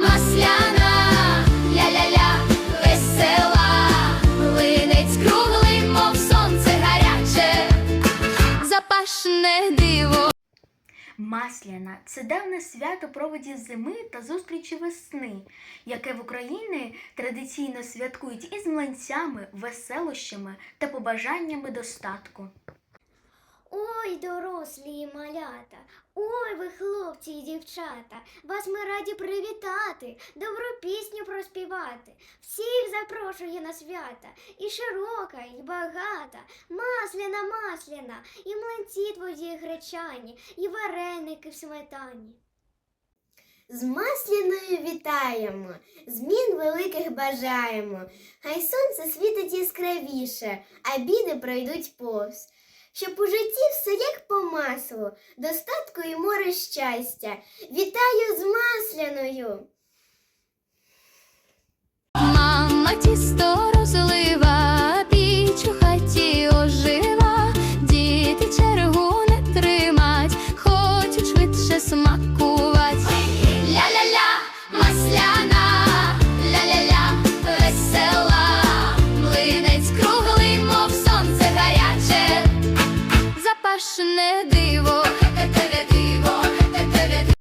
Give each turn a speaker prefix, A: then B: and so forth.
A: масляна, ля-ля-ля, весела, линець круглий, сонце гаряче, запашне диво.
B: Масляна це давне свято проводів зими та зустрічі весни, яке в Україні традиційно святкують із млинцями, веселощами та побажаннями достатку.
C: Ой, дорослі малята! Ви хлопці і дівчата, вас ми раді привітати, добру пісню проспівати. Всіх запрошую на свята, і широка, і багата, масляна, масляна, і млинці твої гречані, і вареники в сметані. З масляною вітаємо, змін великих бажаємо. Хай сонце світить яскравіше, а біди пройдуть повз. Щоб у житті все як по маслу, достатку і море щастя. Вітаю з масляною!
A: Мама тісто the divo